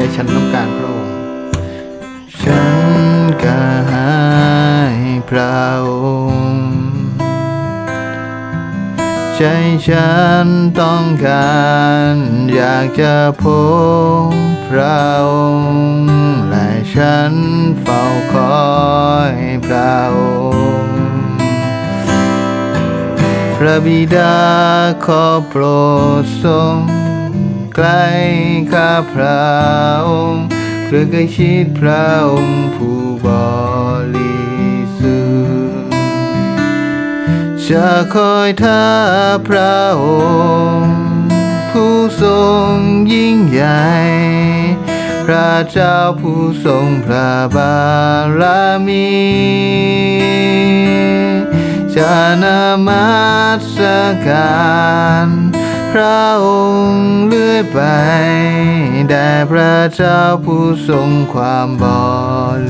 ใจฉันต้องการพระองค์ฉันก็ให้พระองค์ใจฉันต้องการอยากจะพบพระองค์และฉันเฝ้าคอยพระองค์พระบิดาขอโปรดทรง ใกล้ข้าพระองค์เพื่อใกล้ชิดพระองค์ผู้บริสุทธิ์จะคอยท่าพระองค์ ผู้ทรงยิ่งใหญ่ พระเจ้าผู้ทรงพระบารมีจะนามัสการ พระองค์เลื่อยไปแด่พระเจ้าผู้ทรงความบริ